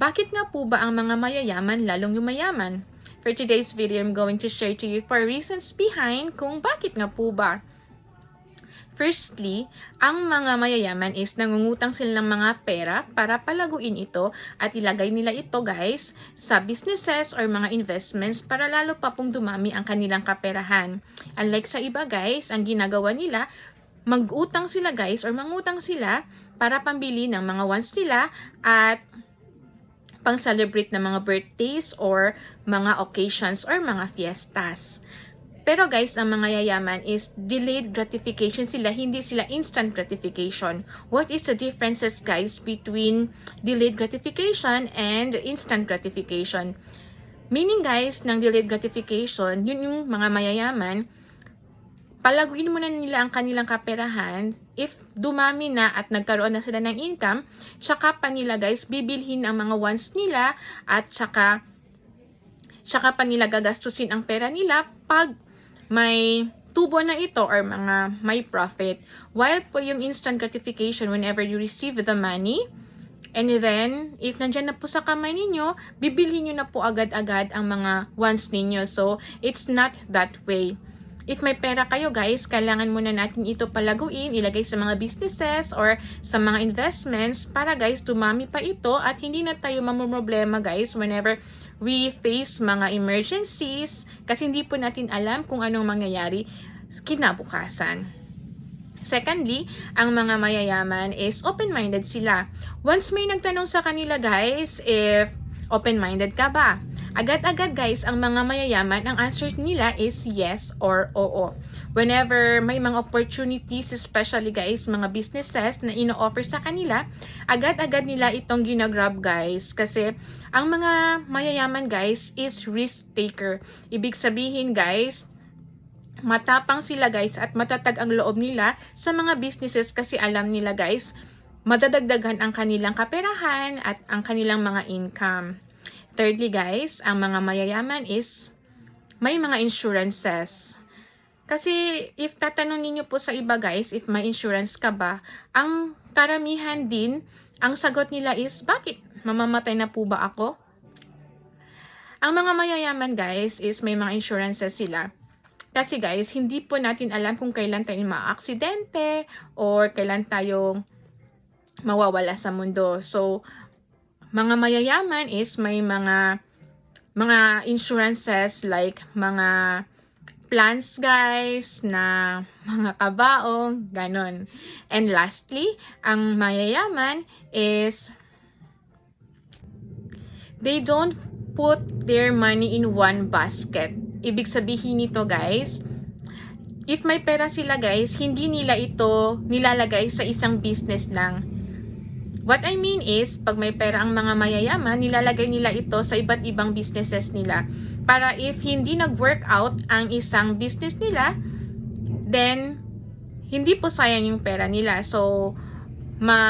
Bakit nga po ba ang mga mayayaman lalong yumayaman? For today's video, I'm going to share to you four reasons behind kung bakit nga po ba. Firstly, ang mga mayayaman is nangungutang sila ng mga pera para palaguin ito at ilagay nila ito guys sa businesses or mga investments para lalo pa pong dumami ang kanilang kaperahan. Unlike sa iba guys, ang ginagawa nila, mag-utang sila guys or mangutang sila para pambili ng mga wants nila at pang-celebrate ng mga birthdays or mga occasions or mga fiestas. Pero guys, ang mga yayaman is delayed gratification sila, hindi sila instant gratification. What is the differences guys between delayed gratification and instant gratification? Meaning guys, ng delayed gratification, yun yung mga mayayaman, palaguin muna nila ang kanilang kaperahan if dumami na at nagkaroon na sila ng income, tsaka pa nila guys bibilhin ang mga wants nila at tsaka tsaka pa nila gagastusin ang pera nila pag may tubo na ito or mga may profit. While po yung instant gratification whenever you receive the money, and then, if nandyan na po sa kamay ninyo, bibilhin nyo na po agad-agad ang mga wants ninyo. So, it's not that way. If may pera kayo guys, kailangan muna natin ito palaguin, ilagay sa mga businesses or sa mga investments para guys, tumami pa ito at hindi na tayo mamumroblema guys whenever we face mga emergencies kasi hindi po natin alam kung anong mangyayari kinabukasan. Secondly, ang mga mayayaman is open-minded sila. Once may nagtanong sa kanila guys, if open-minded ka ba? Agad-agad guys, ang mga mayayaman, ang answer nila is yes or oo. Whenever may mga opportunities, especially guys, mga businesses na ino-offer sa kanila, agad-agad nila itong ginagrab guys. Kasi ang mga mayayaman guys is risk taker. Ibig sabihin guys, matapang sila guys at matatag ang loob nila sa mga businesses kasi alam nila guys, madadagdagan ang kanilang kaperahan at ang kanilang mga income. Thirdly guys, ang mga mayayaman is may mga insurances. Kasi if tatanong ninyo po sa iba guys, if may insurance ka ba, ang karamihan din, ang sagot nila is, bakit? Mamamatay na po ba ako? Ang mga mayayaman guys is may mga insurances sila. Kasi guys, hindi po natin alam kung kailan tayo ma-aksidente or kailan tayo mawawala sa mundo. So, mga mayayaman is may mga mga insurances like mga plans guys na mga kabaong, ganon. And lastly, ang mayayaman is they don't put their money in one basket. Ibig sabihin nito guys, if may pera sila guys, hindi nila ito nilalagay sa isang business lang. What I mean is, pag may pera ang mga mayayaman, nilalagay nila ito sa iba't ibang businesses nila. Para if hindi nag-work out ang isang business nila, then hindi po sayang yung pera nila. So, ma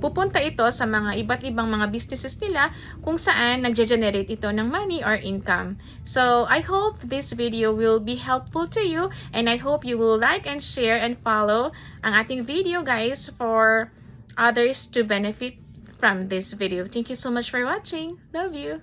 pupunta ito sa mga iba't ibang mga businesses nila kung saan nagge-generate ito ng money or income. So, I hope this video will be helpful to you and I hope you will like and share and follow ang ating video guys for others to benefit from this video. Thank you so much for watching. Love you!